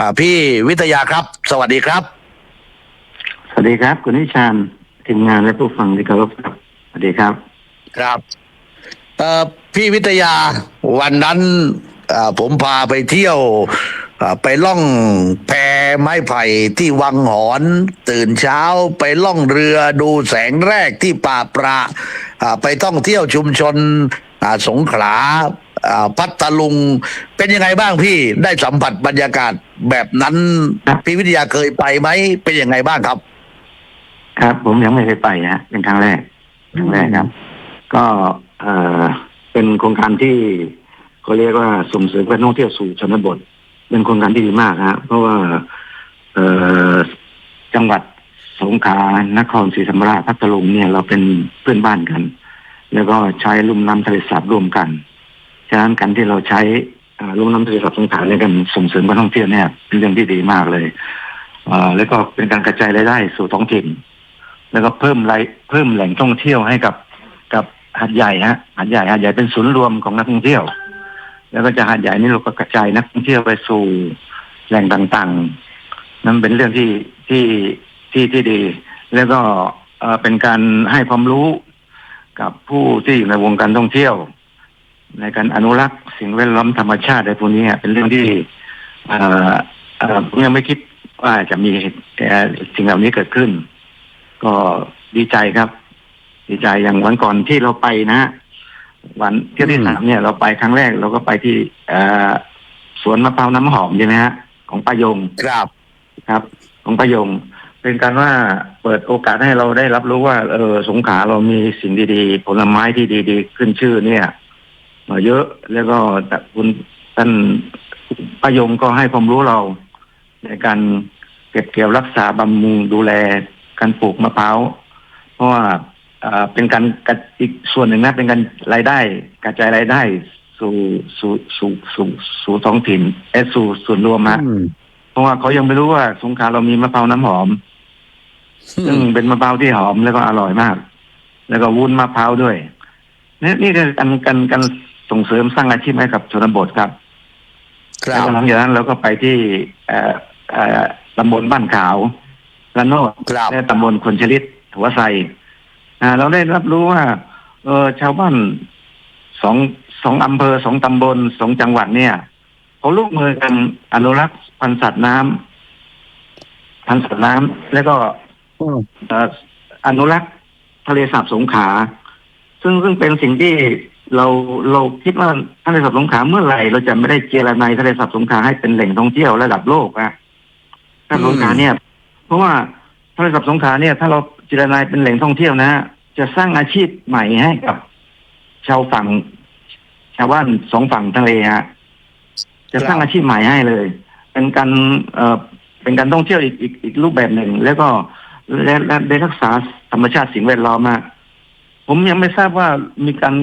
อ่าพี่วิทยาครับ สวัสดีครับ สวัสดีครับ คุณนิชานทีมงานและผู้ฟังที่เคารพครับสวัสดีครับ ครับเอ่อพี่วิทยาวันนั้นเอ่อผมพาไปเที่ยวเอ่อไปล่องแพไม้ไผ่ที่วังหอน ตื่นเช้าไปล่องเรือดูแสงแรกที่ป่าปราอ่าไปท่องเที่ยวชุมชนอ่า สงขลาอ่าพัทลุงเป็นยังไงบ้างพี่ได้สัมผัสบรรยากาศแบบนั้นครับพี่วิทยาเคยไปไหมเป็นยังไงบ้างครับ ครับ ผมยังไม่เคยไปนะเป็นครั้งแรกครั้งแรกครับ ก็เอ่อเป็นโครงการที่เขาเรียกว่าส่งเสริมการท่องเที่ยวสู่ชนบท เป็นโครงการที่ดีมากฮะเพราะว่าเอ่อจังหวัดสงขลานครศรีธรรมราชพัทลุงเนี่ยเราเป็นเพื่อนบ้านกัน แล้วก็ใช้ลุ่มน้ำทะเลสาบร่วมกัน ฉะนั้นการที่เราใช้ลุ่มน้ำทะเลสาบสงขลาในการส่งเสริมการท่องเที่ยวเนี่ยเป็นเรื่องที่ดีมากเลยอแล้วก็เป็นการกระจายรายได้สู่ท้องถิ่น แล้วก็เพิ่มรายเพิ่มแหล่งท่องเที่ยวให้กับกับหาดใหญ่ฮะหาดใหญ่หาดใหญ่เป็นศูนย์รวมของนักท่องเที่ยว แล้วก็จะหาดใหญ่นี่เราก็กระจายนักท่องเที่ยวไปสู่แหล่งต่างๆ นั่นเป็นเรื่องที่ที่ที่ที่ดี แล้วก็เป็นการให้ความรู้ กับผู้ที่อยู่ในวงการท่องเที่ยว ในการอนุรักษ์สิ่งแวดล้อมธรรมชาติในพวกนี้อะเป็นเรื่องที่เอ่อเอ่อผมยังไม่คิดว่าจะมีเหตุเอ่อสิ่งเหล่านี้เกิดขึ้น ก็ดีใจครับ ดีใจอย่างวันก่อนที่เราไปนะฮะวันเที่ยวที่อืมสามเนี่ยเราไปครั้งแรกเราก็ไปที่เอ่อสวนมะพร้าวน้ำหอมใช่ไหมฮะของป้ายงครับ ครับ ของป้ายง เป็นการว่าเปิดโอกาสให้เราได้รับรู้ว่า เออสงขลาเรามีสิ่งดีๆ ผลไม้ที่ดีๆ ขึ้นชื่อเนี่ยมาเยอะแล้วก็คุณท่านป้ายงก็ให้ความรู้เรา ในการเก็บเกี่ยวรักษาบำรุงดูแลการปลูกมะพร้าวเพราะว่าเป็นการอีกส่วนหนึ่งนะเป็นการรายได้ กระจายรายได้ สู่สู่สู่สู่สู่ท้องถิ่นเอสู่ส่วนรวมฮะเพราะว่าเขายังไม่รู้ว่าสงขลาเรามีมะพร้าวน้ำหอม ซึ่งเป็นมะพร้าวที่หอมแล้วก็อร่อยมาก แล้วก็วุ้นมะพร้าวด้วยนี่นี่คือการการการส่งเสริมสร้างอาชีพให้กับชนบทครับครัแล้วบหลังจากนั้นเราก็ไปที่เอ่อเอ่อตำบลบ้านขาวระโนดครับและตำบลคนชลิตหัวไซอ่าเราได้รับรู้ว่า เออชาวบ้านสองสองอำเภอสองตำบลสองจังหวัดเนี่ยเขาร่วมมือกันอนุรักษ์พันธุ์สัตว์น้ำพันธุ์สัตว์น้ำแล้วก็เอนุรักษ์ทะเลสาบสงขา ซึ่งซึ่งเป็นสิ่งที่เราเราคิดว่าทะเลสาบสงขาเมื่อไหร่ เราจะไม่ได้เจรนายทะเลสาบสงขาให้เป็นแหล่งท่องเที่ยวระดับโลกอะถ้าสงขาเนี่ย เพราะว่าทะเลสาบสงขาเนี่ย ถ้าเราเจรนายเป็นแหล่งท่องเที่ยวนะจะสร้างอาชีพใหม่ให้กับ ชาวฝั่ง ชาวบ้านสองฝั่งทะเลฮะจะสร้างอาชีพใหม่ให้เลย เป็นการเอ่อเป็นการท่องเที่ยวอีกอีกอีกรูปแบบหนึ่ง แล้วก็ และและได้รักษาธรรมชาติสิ่งแวดล้อมอะผมยังไม่ทราบว่ามีการ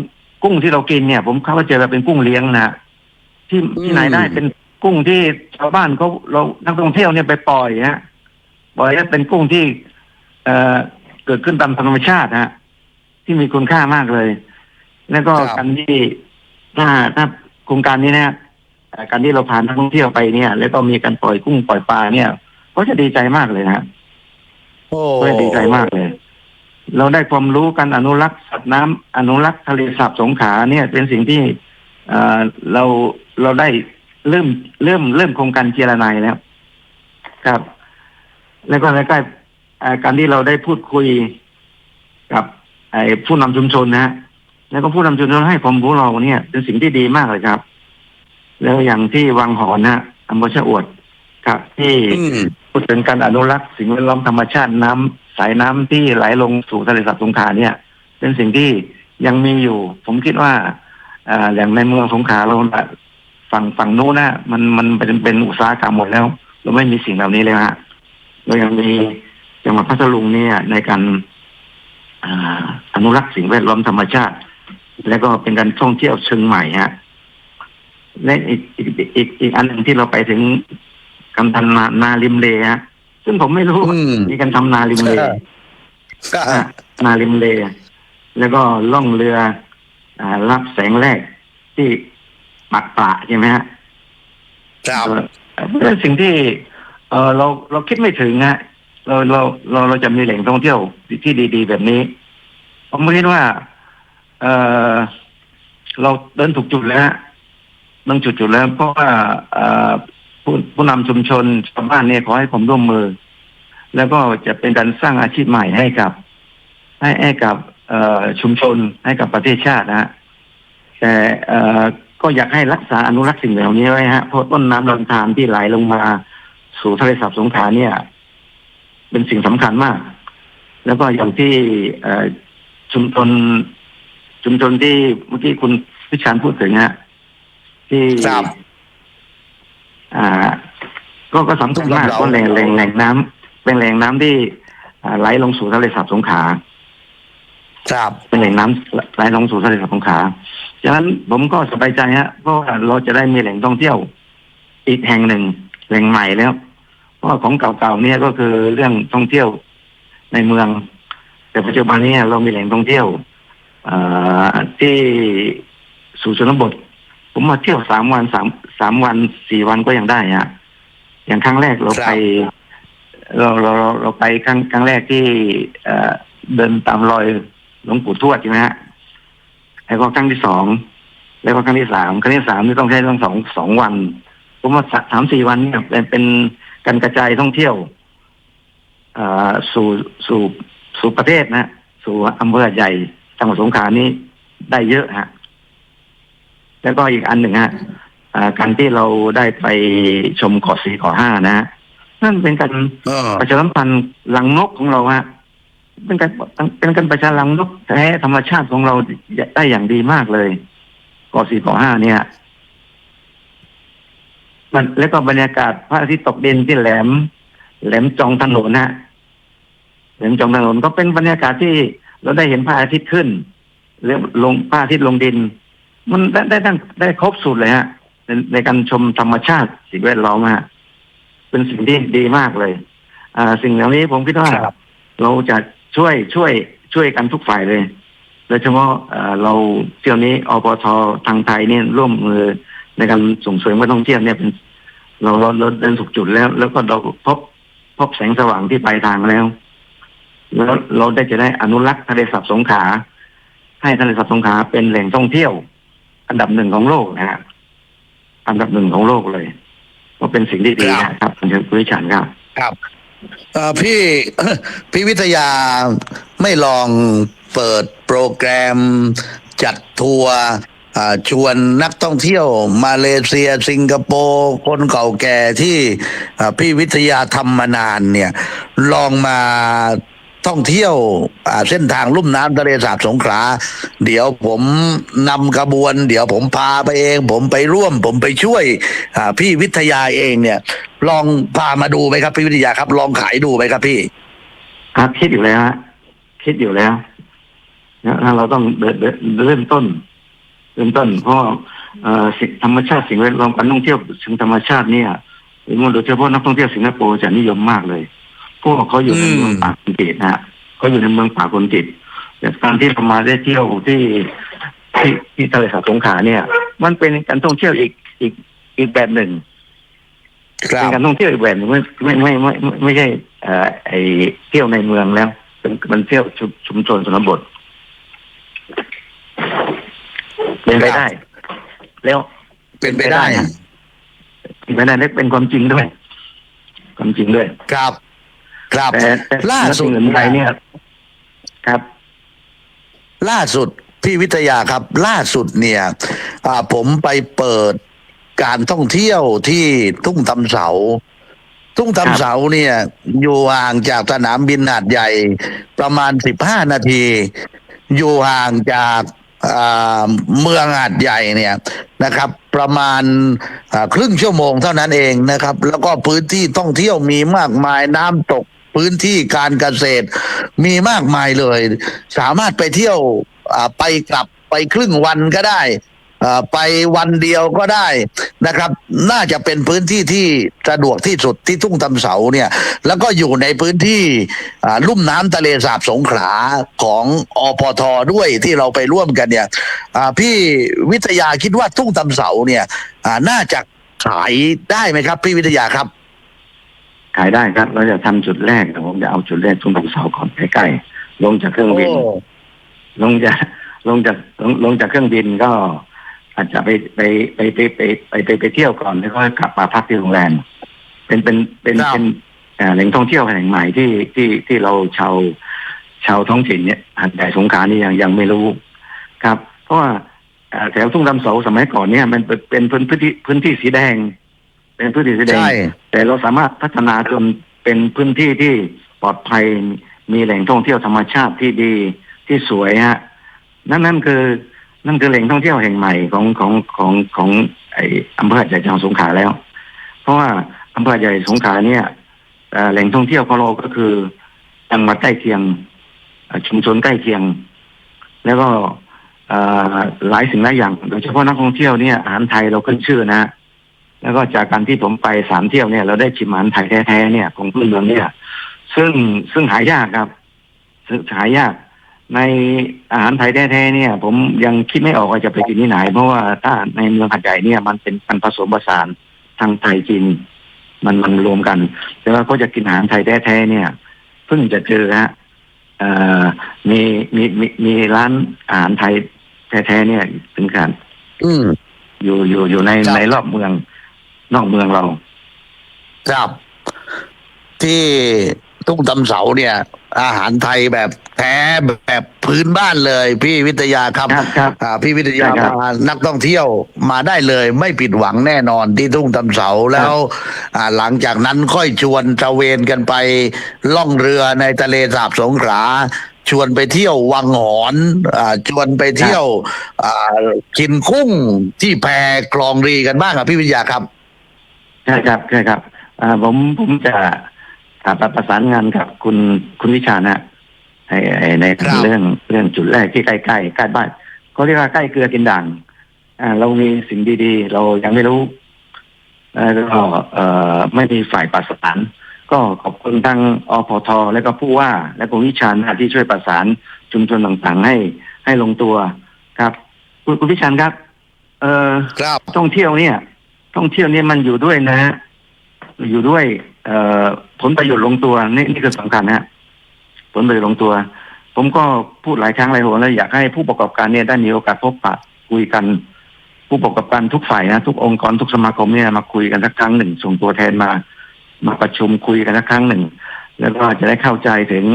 กุ้งที่เรากินเนี่ย ผมเข้าใจว่าเป็นกุ้งเลี้ยงนะที่ที่ไหนได้เป็นกุ้งที่ชาวบ้านเขาเรานักท่องเที่ยวเนี่ยไปปล่อยฮะปล่อยแล้วเป็นกุ้งที่ เอ่อเกิดขึ้นตามธรรมชาติฮะที่มีคุณค่ามากเลย แล้วก็ครับการที่ถ้าถ้าโครงการนี้เนี่ยเอ่อการที่เราพานักท่องเที่ยวไปเนี่ย แล้วก็มีการปล่อยกุ้งปล่อยปลาเนี่ยเขาจะดีใจมากเลยนะ โอ้ก็ดีใจมากเลย เราได้ความรู้การอนุรักษ์สัตว์น้ำอนุรักษ์ทะเลสาบสงขลาเนี่ย เป็นสิ่งที่เอ่อเราเราได้เริ่มเริ่มเริ่มโครงการเจรนายแล้ว ครับ แล้วก็แล้วก็เอ่อการที่เราได้พูดคุยกับไอ้ผู้นำชุมชนนะฮะแล้วก็ผู้นำชุมชนให้ความรู้เราเนี่ย เป็นสิ่งที่ดีมากเลยครับ แล้วอย่างที่วังหอนนะอำเภอชะอวดครับที่อืม พูดถึงการอนุรักษ์สิ่งแวดล้อมธรรมชาติน้ำสายน้ำที่ไหลลงสู่ทะเลสาบสงขลาเนี่ย เป็นสิ่งที่ยังมีอยู่ ผมคิดว่าอ่าแหล่งในเมืองสงขลาเราน่ะฝั่งฝั่งนู้นนะมันมันเป็นเป็นอุตสาหกรรมหมดแล้ว เราไม่มีสิ่งเหล่านี้เลยฮะเรายังมีจังหวัดพัทลุงเนี่ย ในการอ่าอนุรักษ์สิ่งแวดล้อมธรรมชาติ แล้วก็เป็นการท่องเที่ยวเชิงใหม่ฮะและอีกอีกอีกอีกอันหนึ่งที่เราไปถึง การทำนานาริมเลฮะ ซึ่งผมไม่รู้อืม มีการทำนาริมเลก็อะนาริมเล แล้วก็ล่องเรืออ่ารับแสงแรกที่ปักปลาใช่ไหมฮะ ครับเอ่อเป็นสิ่งที่เออเราเราคิดไม่ถึงฮะเราเราเราเราจะมีแหล่งท่องเที่ยวที่ดีๆแบบนี้ ผมคิดว่า เออเราเดินถูกจุดแล้วฮะเดินจุดจุดแล้ว เพราะว่าเอ่อ ผู้ผู้นำชุมชนชาวบ้านเนี่ยขอให้ผมร่วมมือ แล้วก็จะเป็นการสร้างอาชีพใหม่ให้กับ ให้ให้กับชุมชนให้กับประเทศชาตินะฮะแต่ก็อยากให้รักษาอนุรักษ์สิ่งเหล่านี้ไว้ฮะเพราะต้นน้ำลำธารที่ไหลลงมาสู่ทะเลสาบสงขลาเนี่ย เป็นสิ่งสำคัญมาก แล้วก็อย่างที่ชุมชนชุมชนที่เมื่อกี้คุณพิชานพูดถึงฮะที่ อ่า ก็ก็สำคัญมากเราเพราะแหล่งแหล่งแหล่งน้ำเป็นแหล่งน้ำที่อ่าไหลลงสู่ทะเลสาบสงขลาครับเป็นแหล่งน้ำไหลลงสู่ทะเลสาบสงขลาฉะนั้นผมก็สบายใจฮะเพราะว่าเราจะได้มีแหล่งท่องเที่ยว อีกแห่งหนึ่งแหล่งใหม่แล้วเพราะว่าของเก่าๆเนี่ยก็คือเรื่องท่องเที่ยวในเมือง แต่ปัจจุบันนี้เรามีแหล่งท่องเที่ยวเอ่อที่สู่ชนบท ผมมาเที่ยวสามวันสามสามวันสี่วันก็ยังได้ฮะอย่างครั้งแรกเราครับไป เราเราเราเราไปครั้งครั้งแรกที่เอ่อเดินตามรอยหลวงปู่ทวดใช่ไหมฮะแล้วก็ครั้งที่สองแล้วก็ครั้งที่สามครั้งที่สามนี่ต้องใช้ต้องสองสองวัน ผมว่าสามสี่วันเนี่ยเป็นเป็นการกระจายท่องเที่ยวเอ่อสู่สู่สู่ประเทศนะสู่อำเภอใหญ่จังหวัดสงขลานี่ได้เยอะฮะ แล้วก็อีกอันหนึ่งฮะอ่าการที่เราได้ไปชมเกาะสีเกาะห้านะฮะนั่นเป็นการเออประชาสัมพันธ์หลังนกของเราฮะเป็นการเป็นการประชาหลังนกแท้ธรรมชาติของเราได้อย่างดีมากเลยเกาะสี่เกาะห้าเนี่ย มันแล้วก็บรรยากาศพระอาทิตย์ตกดินที่แหลม แหลมจองถนนฮะแหลมจองถนนก็เป็นบรรยากาศที่เราได้เห็นพระอาทิตย์ขึ้นแล้วลงพระอาทิตย์ลงดิน มันได้ได้ทั้งได้ครบสุดเลยฮะในในการชมธรรมชาติสิ่งแวดล้อมฮะเป็นสิ่งที่ดีมากเลย อ่า สิ่งเหล่านี้ผมคิดว่าครับ เราจะช่วยช่วยช่วยกันทุกฝ่ายเลยโดยเฉพาะเอ่อเราเที่ยวนี้อปททางไทยเนี่ยร่วมมือในการส่งเสริมการท่องเที่ยวเนี่ยเป็นเราเราเราเดินถูกจุดแล้ว แล้วก็เราพบพบแสงสว่างที่ปลายทางแล้ว แล้วเราได้จะได้อนุรักษ์ทะเลสาบสงขลาให้ทะเลสาบสงขลาเป็นแหล่งท่องเที่ยว อันดับหนึ่งของโลกนะฮะอันดับหนึ่งของโลกเลย ก็เป็นสิ่งที่ดีนะครับคุณเชิญคุณวิชันครับ ครับเอ่อพี่พี่วิทยาไม่ลองเปิดโปรแกรมจัดทัวร์อ่าชวนนักท่องเที่ยวมาเลเซีย สิงคโปร์คนเก่าแก่ที่อ่าพี่วิทยาทำมานานเนี่ย ลองมา ท่องเที่ยวเส้นทางลุ่มน้ำทะเลสาบสงขลาเดี๋ยวผมนำกระบวน เดี๋ยวผมพาไปเอง ผมไปร่วม ผมไปช่วยพี่วิทยาเองเนี่ย ลองพามาดูไหมครับพี่วิทยาครับ ลองขายดูไหมครับพี่ ครับคิดอยู่แล้วฮะคิดอยู่แล้วนะเราต้องเดเริ่มต้นเริ่มต้นเพราะสิ่งธรรมชาติสิ่งแวดล้อมการท่องเที่ยวเชิงธรรมชาติเนี่ยโดยเฉพาะนักท่องเที่ยวสิงคโปร์จะนิยมมากเลย วกเขาอยู่ในอืมเมืองป่าคนติดนะฮะเขาอยู่ในเมืองป่าคนติดแต่การที่เรามาได้เที่ยวที่ที่ที่ทะเลสาบสงขลาเนี่ย มันเป็นการท่องเที่ยวอีกอีกอีกแบบหนึ่งครัเป็นบการท่องเที่ยวอีกแบบหนึ่งไม่ไม่ไม่ไม่ไม่ไม่ใช่เอ่อไอเที่ยวในเมืองแล้วเป็นมันเที่ยวชุมชุมชนชนบทเป็นไปได้ แล้วเป็นไปได้เป็นไปได้และเป็นความจริงด้วย ความจริงด้วย ครับ ครับแต่แต่ล่าสุดสิ่งอื่นใดเนี่ยครับ ล่าสุดพี่วิทยาครับ ล่าสุดเนี่ยอ่าผมไปเปิดการท่องเที่ยวที่ทุ่งตำเสา ทุ่งครับตำเสาเนี่ย อยู่ห่างจากสนามบินหาดใหญ่ประมาณสิบห้านาที อยู่ห่างจากอ่าเมืองหาดใหญ่เนี่ยนะครับ ประมาณอ่าครึ่งชั่วโมงเท่านั้นเองนะครับ แล้วก็พื้นที่ท่องเที่ยวมีมากมายน้ำตก พื้นที่การเกษตร มีมากมายเลย สามารถไปเที่ยวไปกลับไปครึ่งวันก็ได้ไปวันเดียวก็ได้นะครับ น่าจะเป็นพื้นที่ที่สะดวกที่สุดที่ทุ่งตำเสาเนี่ย แล้วก็อยู่ในพื้นที่ลุ่มน้ำทะเลสาบสงขลาของอปทด้วยที่เราไปร่วมกันเนี่ยพี่วิทยาคิดว่าทุ่งตำเสาเนี่ยน่าจะขายได้ไหมครับ พี่วิทยาครับ ขายได้ครับ เราจะทำจุดแรกแต่ผมจะเอาจุดแรกทุ่งดงสาก่อนใกล้ๆลงจากเครื่องบิน ลงจากลงจากลงลงจากเครื่องบินก็ อาจจะไปไปไปไปไปไปไปเที่ยวก่อนแล้วก็กลับมาพักที่โรงแรมเป็นเป็นเป็นเป็นแหล่งท่องเที่ยวแห่งใหม่ที่ที่ที่เราชาวชาวท้องถิ่นเนี่ยหัดใหญ่สงขานี่ยังยังไม่รู้ครับ เพราะว่าแถวทุ่งดำเสาสมัยก่อนเนี่ย มันเป็นพื้นที่พื้นที่สีแดง เป็นพื้นที่สีแดงใช่ แต่เราสามารถพัฒนาจนเป็นพื้นที่ที่ปลอดภัยมีแหล่งท่องเที่ยวธรรมชาติที่ดีที่สวยฮะนั่นนั่นคือ นั่นคือแหล่งท่องเที่ยวแห่งใหม่ของของของของไออำเภอหาดใหญ่จังหวัดสงขลาแล้ว เพราะว่าอำเภอหาดใหญ่สงขลาเนี่ยเอ่อแหล่งท่องเที่ยวของเราก็คือจังหวัดใกล้เคียงเอ่อชุมชนใกล้เคียง แล้วก็เอ่อหลายสิ่งหลายอย่างโดยเฉพาะนักท่องเที่ยวเนี่ยอาหารไทยเราขึ้นชื่อนะ แล้วก็จากการที่ผมไปสามเที่ยวเนี่ย เราได้ชิมอาหารไทยแท้ๆเนี่ยของพื้นเมืองเนี่ย ซึ่งซึ่งหายากครับซึ่งหายาก ในอาหารไทยแท้ๆเนี่ย ผมยังคิดไม่ออกว่าจะไปกินที่ไหน เพราะว่าถ้าในเมืองหัดใหญ่เนี่ย มันเป็นการผสมผสานทางไทยจีนมันมันรวมกัน แต่ว่าก็จะกินอาหารไทยแท้ๆเนี่ยเพิ่งจะเจอฮะเอ่อมีมีมีมีร้านอาหารไทยแท้ๆเนี่ยถึงกันอืมอยู่อยู่อยู่ในครับในรอบเมือง นอกเมืองเรา ครับ ที่ทุ่งตำเสาเนี่ย อาหารไทยแบบแท้แบบพื้นบ้านเลย พี่วิทยาครับครับครับอ่าพี่วิทยาใช่ครับ พานักท่องเที่ยวมาได้เลย ไม่ผิดหวังแน่นอนที่ทุ่งตำเสาแล้วอ่าหลังจากนั้นค่อยชวนตระเวนกันไปล่องเรือในทะเลสาบสงขลาชวนไปเที่ยววังหอนอ่าชวนไปเที่ยวอ่ากินกุ้งที่แพกลองรีกันบ้างครับพี่วิทยาครับ ใช่ครับใช่ครับอ่าผมผมจะอ่าประประสานงานกับคุณคุณวิชานะไอ้ไอ้ในครับ เรื่องเรื่องจุดแรกที่ใกล้ใกล้ใกล้บ้านเขาเรียกว่าใกล้เกลือกินด่างอ่าเรามีสิ่งดีๆ เรายังไม่รู้แล้วก็เอ่อไม่มีฝ่ายประสาน ก็ขอบคุณทางอพทและก็ผู้ว่า และคุณวิชานะที่ช่วยประสานชุมชนต่างๆให้ให้ลงตัวครับ คุณคุณวิชาครับ เอ่อ ครับ ท่องเที่ยวเนี่ย ท่องเที่ยวเนี่ยมันอยู่ด้วยนะฮะอยู่ด้วย เอ่อผลประโยชน์ลงตัวนี่นี่คือสำคัญนะฮะผลประโยชน์ลงตัว ผมก็พูดหลายครั้งหลายหนแล้วอยากให้ผู้ประกอบการเนี่ยได้มีโอกาสพบปะคุยกัน ผู้ประกอบการทุกฝ่ายนะทุกองค์กรทุกสมาคมเนี่ยมาคุยกันสักครั้งหนึ่งส่งตัวแทนมา มาประชุมคุยกันสักครั้งหนึ่ง แล้วก็จะได้เข้าใจถึง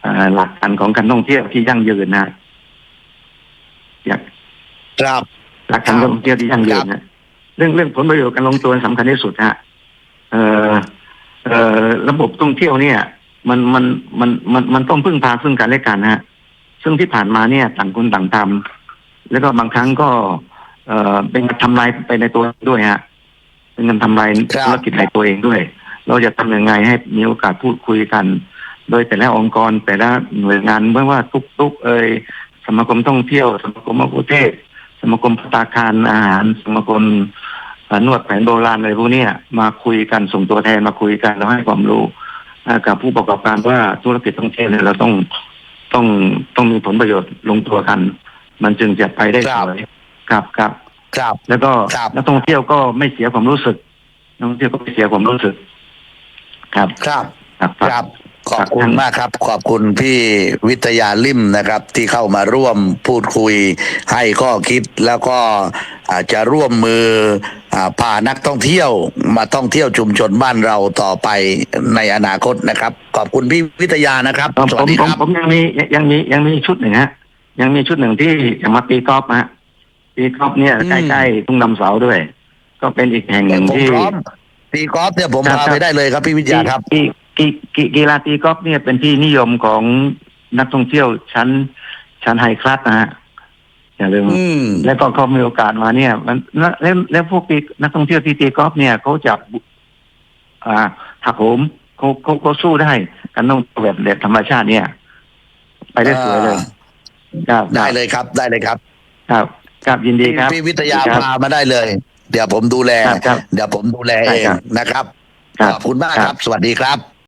เอ่อหลักการของการท่องเที่ยวที่ยั่งยืนนะอยากครับหลักการท่องเที่ยวที่ยั่งยืนนะ เรื่องเรื่องผลประโยชน์การลงตัวสำคัญที่สุดฮะเอ่อเอ่อระบบท่องเที่ยวเนี่ย มันมันมันมันมันต้องพึ่งพาซึ่งกันและกันนะฮะซึ่งที่ผ่านมาเนี่ยต่างคนต่างทำแล้วก็บางครั้งก็ เอ่อเป็นการทำลายไปในตัวด้วยฮะเป็นการทำลายครับธุรกิจในตัวเองด้วย เราจะทำยังไงให้มีโอกาสพูดคุยกัน โดยแต่ละองค์กรแต่ละหน่วยงานไม่ว่าทุกทุกๆเอ่ยสมาคมท่องเที่ยว สมาคมมะกุเทศสมาคมพัตตาคารอาหาร สมาคมเอ่อ นวดแผนโบราณอะไรพวกเนี้ยมาคุยกันส่งตัวแทนมาคุยกันแล้วให้ความรู้อ่ากับผู้ประกอบการว่าธุรกิจท่องเที่ยวเนี่ยเราต้องต้องต้องมีผลประโยชน์ลงตัวกัน มันจึงจะไปได้คสรับวยครับครับครับแล้วก็ครับนักท่องเที่ยวก็ไม่เสียความรู้สึกนักท่องเที่ยวก็ไม่เสียความรู้สึกครับครับครับครับขอบคุณมากครับ ขอบคุณพี่วิทยาลิมนะครับ ที่เข้ามาร่วมพูดคุยให้ข้อคิดแล้วก็อา จจะร่วมมืออ่าพานักท่องเที่ยวมาท่องเที่ยวชุมชนบ้านเราต่อไปในอนาคตนะครับ ขอบคุณพี่วิทยานะครับผมสผวัสมดีผคมรับผมยังมียังมียังมีชุดหนึ่งฮะยังมีชุดหนึ่งที่จะมาตีกอล์ฟฮะตีกอล์ฟเนี่ยอืมใกล้ๆทุ่งดำเสาด้วย ก็เป็นอีกแห่งหนึ่งผมที่พร้อมตีกอล์ฟเนี่ยผมครับพาครับไปได้เลยครับพี่วิทยาครับกีกีกีกีฬาตีกอล์ฟเนี่ยเป็นที่นิยมของนักท่องเที่ยวชั้นชั้นไฮคลาสนะฮะ อย่าลืมอืมแล้วก็เขามีโอกาสมาเนี่ย มันแล้วแล้วแล้วพวกตีนักท่องเที่ยวที่ตีกอล์ฟเนี่ยเขาจะอ่าหักโหมเขาเขาเขาสู้ได้กันต้องแบบแบบธรรมชาติเนี่ย ไปได้สวยเลยครับได้เลยครับ ได้เลยครับ ครับครับยินดีครับพี่วิทยาครับพามาได้เลย เดี๋ยวผมดูแลครับครับเดี๋ยวผมดูแลได้เองครับนะครับครับขอบคุณมากครับครับสวัสดีครับ